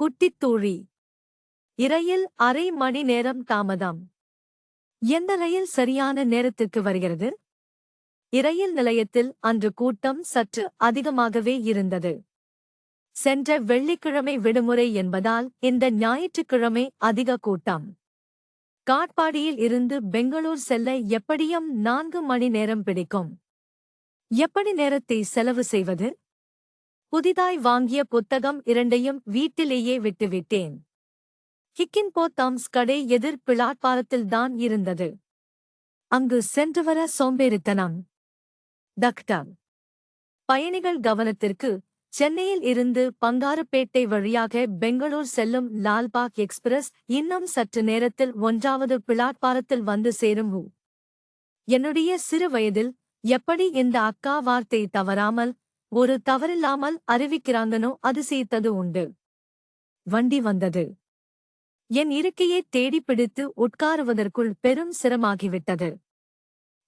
குட்டித் தோழி இரயில் அரை மணி நேரம் தாமதம். எந்த ரயில் சரியான நேரத்திற்கு வருகிறது? இரயில் நிலையத்தில் அன்று கூட்டம் சற்று அதிகமாகவே இருந்தது. சென்ற வெள்ளிக்கிழமை விடுமுறை என்பதால் இந்த ஞாயிற்றுக்கிழமை அதிக கூட்டம். காட்பாடியில் இருந்து பெங்களூர் செல்ல எப்படியும் நான்கு மணி நேரம் பிடிக்கும். எப்படி நேரத்தை செலவு செய்வது? புதிதாய் வாங்கிய புத்தகம் இரண்டையும் வீட்டிலேயே விட்டுவிட்டேன். ஹிக்கின்போ போத்தாம்ஸ் கடை எதிர் பிளாட்பாரத்தில்தான் இருந்தது. அங்கு சென்று வர சோம்பேறித்தனம். டாக்டர். பயணிகள் கவனத்திற்கு சென்னையில் இருந்து பங்காருப்பேட்டை வழியாக பெங்களூர் செல்லும் லால்பாக் எக்ஸ்பிரஸ் இன்னும் சற்று நேரத்தில் ஒன்றாவது பிளாட்பாரத்தில் வந்து சேரும் என்னுடைய சிறு வயதில் எப்படி இந்த அக்கா வார்த்தை தவறாமல் ஒரு தவறில்லாமல் அறிவிக்கிறாங்கனோ அதிசயித்தது உண்டு. வண்டி வந்தது. என் இருக்கையை தேடிப் பிடித்து உட்காருவதற்குள் பெரும் சிரமாகிவிட்டது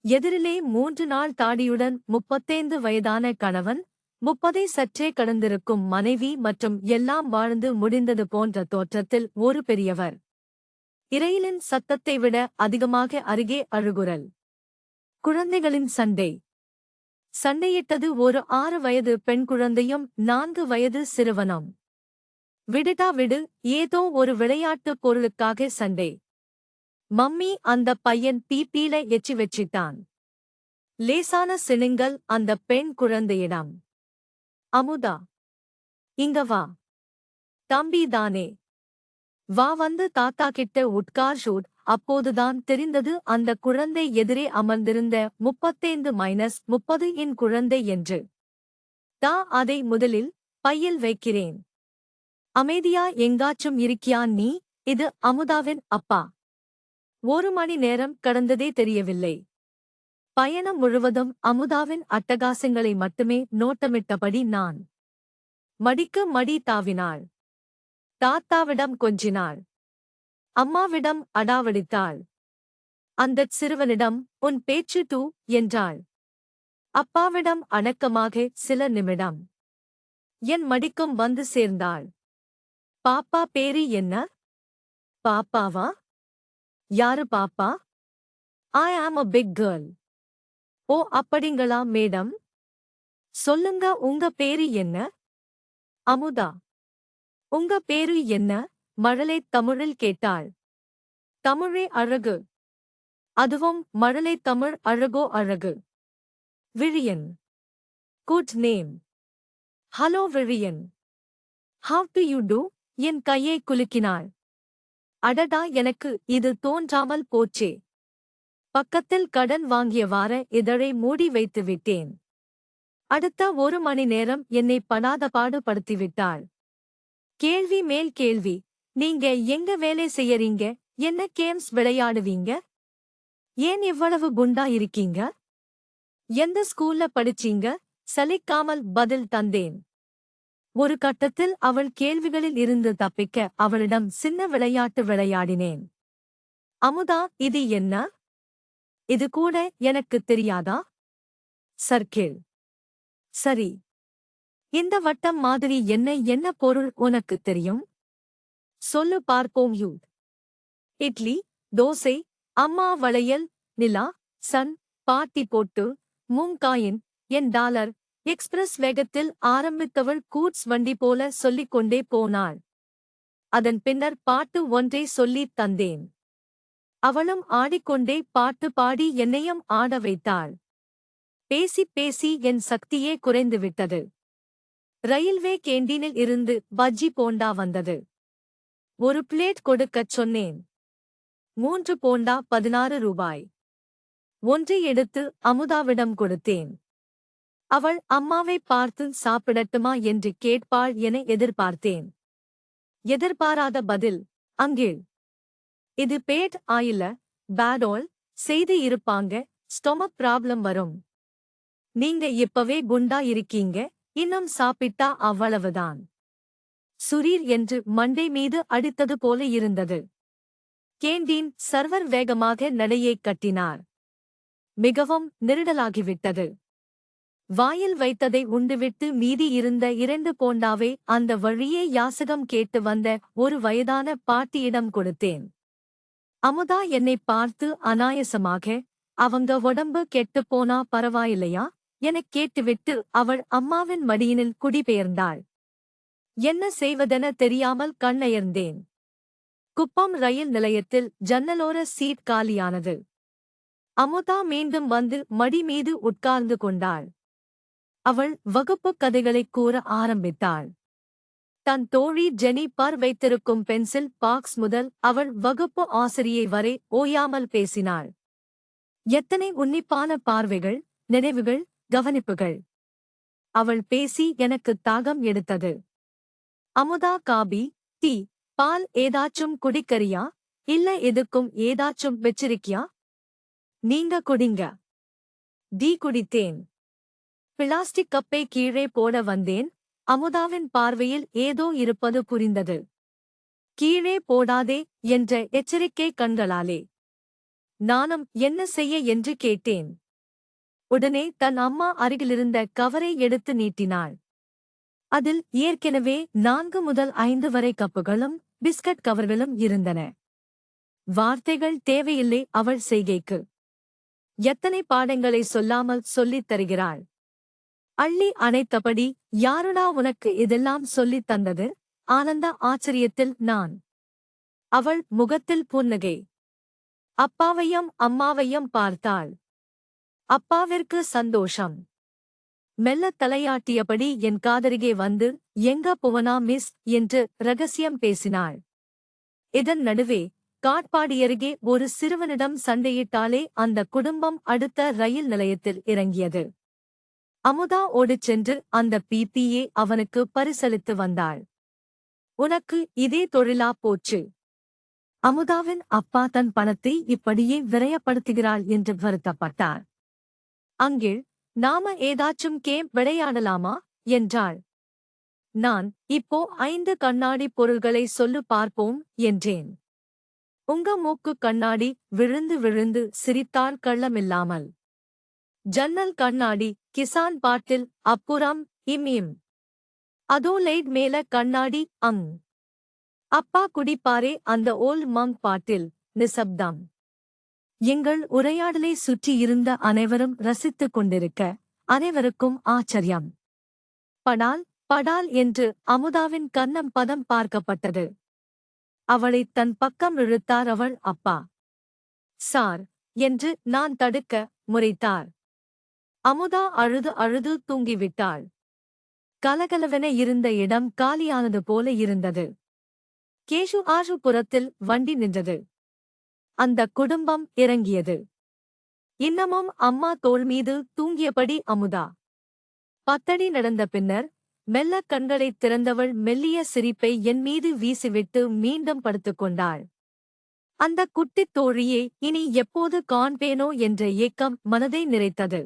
எதிரிலே மூன்று நாள் தாடியுடன் முப்பத்தைந்து வயதான கணவன் முப்பதை சற்றே கடந்திருக்கும் மனைவி மற்றும் எல்லாம் வாழ்ந்து முடிந்தது போன்ற தோற்றத்தில் ஒரு பெரியவர். இரையிலின் சத்தத்தை விட அதிகமாக அருகே அழுகுரல். குழந்தைகளின் சண்டை. சண்டையிட்டது ஒரு ஆறு வயது பெண் குழந்தையும் நான்கு வயது சிறுவனும். விடுடா விடு ஏதோ ஒரு விளையாட்டுப் பொருளுக்காக சண்டை. மம்மி அந்த பையன் பீப்பீல எச்சி வச்சிட்டான். லேசான சினுங்கள் அந்த பெண் குழந்தையிடம். அமுதா இங்க வா. தம்பி தானே. வா வந்து தாத்தா கிட்ட உட்கார் ஷூட். அப்போதுதான் தெரிந்தது அந்த குழந்தை எதிரே அமர்ந்திருந்த முப்பத்தைந்து மைனஸ் முப்பது இன் குழந்தை என்று. தா அதை முதலில் பையில் வைக்கிறேன். அமைதியா எங்காச்சும் இருக்கியா நீ? இது அமுதாவின் அப்பா. ஒரு மணி நேரம் கடந்ததே தெரியவில்லை. பயணம் முழுவதும் அமுதாவின் அட்டகாசங்களை மட்டுமே நோட்டமிட்டபடி நான். மடிக்கு மடி தாவினாள். தாத்தாவிடம் கொஞ்சினாள். அம்மாவிடம் அடாவடித்தாள். அந்தச் சிறுவனிடம் உன் பேச்சு டூ என்றாள். அப்பாவிடம் அணக்கமாக சில நிமிடம். என் மடிக்கும் வந்து சேர்ந்தாள். பாப்பா பேரு என்ன? பாப்பாவா? யாரு பாப்பா? ஐ ஆம் அ பிக் கேர்ள் ஓ அப்படிங்களா மேடம்? சொல்லுங்க உங்க பேரு என்ன? அமுதா. உங்க பேரு என்ன? மழலை தமிழில் கேட்டாள். தமிழே அழகு. அதுவும் மழலை தமிழ் அழகோ அழகு. Vizhiyan. Good name hello Vizhiyan. How do you do என் கையை குலுக்கினாள். அடடா எனக்கு இது தோன்றாமல் போச்சே. பக்கத்தில் கடன் வாங்கிய வார இதழை மூடி வைத்து விட்டேன். அடுத்த ஒரு மணி நேரம் என்னை படாத பாடுபடுத்திவிட்டாள் கேள்வி மேல் கேள்வி. நீங்க எங்க வேலை செய்யறீங்க? என்ன கேம்ஸ் விளையாடுவீங்க? ஏன் இவ்வளவு குண்டா இருக்கீங்க? எந்த ஸ்கூல்ல படிச்சீங்க? சலிக்காமல் பதில் தந்தேன். ஒரு கட்டத்தில் அவள் கேள்விகளில் இருந்து தப்பிக்க அவளிடம் சின்ன விளையாட்டு விளையாடினேன். அமுதா இது என்ன? இது கூட எனக்கு தெரியாதா? சர்க்கிள். சரி. இந்த வட்டம் மாதிரி என்ன என்ன பொருள் உனக்கு தெரியும்? சொல்லு பார்ப்போம் யூ இட்லி தோசை அம்மா வளையல் நிலா சன் பாட்டி போட்டு மூங்காயின் என் டாலர். எக்ஸ்பிரஸ் வேகத்தில் ஆரம்பித்தவள் கூட்ஸ் வண்டி போல சொல்லிக் கொண்டே போனாள். அதன் பின்னர் பாட்டு ஒன்றை சொல்லித் தந்தேன். அவளும் ஆடிக்கொண்டே பாட்டு பாடி என்னையும் ஆட வைத்தாள். பேசி பேசி என் சக்தியே குறைந்துவிட்டது. ரயில்வே கேண்டீனில் இருந்து பஜ்ஜி போண்டா வந்தது. ஒரு பிளேட் கொடுக்கச் சொன்னேன். மூன்று போண்டா பதினாறு ரூபாய். ஒன்றை எடுத்து அமுதாவிடம் கொடுத்தேன். அவள் அம்மாவை பார்த்து சாப்பிடட்டுமா என்று கேட்பாள் என எதிர்பார்த்தேன். எதிர்பாராத பதில் அங்கிள் இது பேட் ஆயில பேடோல் செய்து இருப்பாங்க ஸ்டொமக் ப்ராப்ளம் வரும். நீங்க இப்பவே குண்டா இருக்கீங்க இன்னும் சாப்பிட்டா அவ்வளவுதான். சுரீர் என்று மண்டை மீது அடித்தது போல இருந்தது. கேண்டீன் சர்வர் வேகமாக நடையைக் கட்டினார். மிகவும் நெருடலாகிவிட்டது. வாயில் வைத்ததை உண்டுவிட்டு மீதி இருந்த இரண்டு போண்டாவை அந்த வழியே யாசகம் கேட்டு வந்த ஒரு வயதான பாட்டியிடம் கொடுத்தேன். அமுதா என்னை பார்த்து அனாயசமாக அவங்க உடம்பு கெட்டுப் போனா பரவாயில்லையா? எனக் கேட்டுவிட்டு அவள் அம்மாவின் மடியினில் குடிபெயர்ந்தாள். என்ன செய்வதென தெரியாமல் கண்ணயர்ந்தேன். குப்பம் ரயில் நிலையத்தில் ஜன்னலோர சீட் காலியானது. அமுதா மீண்டும் வந்து மடி மீது உட்கார்ந்து கொண்டாள். அவள் வகுப்புக் கதைகளைக் கூற ஆரம்பித்தாள். தன் தோழி ஜெனி பர் வைத்திருக்கும் பென்சில் பாக்ஸ் முதல் அவள் வகுப்பு ஆசிரியை வரை ஓயாமல் பேசினாள். எத்தனை உன்னிப்பான பார்வைகள் நினைவுகள் கவனிப்புகள். அவள் பேசி எனக்கு தாகம் எடுத்தது. அமுதா காபி டீ பால் ஏதாச்சும் குடிக்கறியா? இல்ல எதுக்கும் ஏதாச்சும் வெச்சிருக்கியா? நீங்க குடிங்க. டீ குடித்தேன். பிளாஸ்டிக் கப்பை கீழே போட வந்தேன். அமுதாவின் பார்வையில் ஏதோ இருப்பது புரிந்தது. கீழே போடாதே என்ற எச்சரிக்கை கண்களாலே. நானும் என்ன செய்ய என்று கேட்டேன். உடனே தன் அம்மா அருகிலிருந்த கவரை எடுத்து நீட்டினாள். அதில் ஏற்கனவே நான்கு முதல் ஐந்து வரை கப்புகளும் பிஸ்கட் கவர்களும் இருந்தன. வார்த்தைகள் தேவையில்லை அவள் செய்கைக்கு. எத்தனை பாடங்களை சொல்லாமல் சொல்லித் தருகிறாள்? அள்ளி அணைத்தபடி யாருடா உனக்கு இதெல்லாம் சொல்லித் தந்தது? ஆனந்த ஆச்சரியத்தில் நான். அவள் முகத்தில் புன்னகை. அப்பாவையும் அம்மாவையும் பார்த்தாள். அப்பாவிற்கு சந்தோஷம். மெல்லத் தலையாட்டியபடி என் காதருகே வந்து எங்க புவனா மிஸ் என்று ரகசியம் பேசினாள். இதன் நடுவே காட்பாடியருகே ஒரு சிறுவனிடம் சண்டையிட்டாலே அந்த குடும்பம் அடுத்த ரயில் நிலையத்தில் இறங்கியது. அமுதா ஓடிச் சென்று அந்த பிபிஏ அவனுக்கு பரிசளித்து வந்தாள். உனக்கு இதே தொழிலா போச்சு? அமுதாவின் அப்பா தன் பணத்தை இப்படியே விரயப்படுத்துகிறாள் என்று வருத்தப்பட்டார். அங்கே நாம ஏதாச்சும் கேம் விளையாடலாமா? என்றாள். நான் இப்போ ஐந்து கண்ணாடி பொருள்களை சொல்லு பார்ப்போம் என்றேன். உங்க மூக்கு கண்ணாடி விழுந்து விழுந்து சிரித்தார் கள்ளமில்லாமல். ஜன்னல் கண்ணாடி கிசான் பாட்டில் அப்புறம் இம் இம் அதோ லைட் மேல கண்ணாடி அங் அப்பா குடிப்பாரே அந்த ஓல்ட் மங் பாட்டில் நிசப்தம். எங்கள் உரையாடலை சுற்றியிருந்த அனைவரும் ரசித்துக் கொண்டிருக்க அனைவருக்கும் ஆச்சரியம். படால் படால் என்று அமுதாவின் கன்னம் பதம் பார்க்கப்பட்டது. அவளைத் தன் பக்கம் இழுத்தார் அவள் அப்பா. சார் என்று நான் தடுக்க முறைத்தார். அமுதா அழுது அழுது தூங்கிவிட்டாள். கலகலவென இருந்த இடம் காலியானது போல இருந்தது. கேஷு ஆஷுபுரத்தில் வண்டி நின்றது. அந்த குடும்பம் இறங்கியது. இன்னமும் அம்மா தோள் மீது தூங்கியபடி அமுதா. பத்தடி நடந்த பின்னர் மெல்ல கண்களைத் திறந்தவள் மெல்லிய சிரிப்பை என் மீது வீசிவிட்டு மீண்டும் படுத்துக்கொண்டாள் அந்த குட்டித் தோழியை இனி எப்போது காண்பேனோ என்ற ஏக்கம் மனதை நிறைத்தது.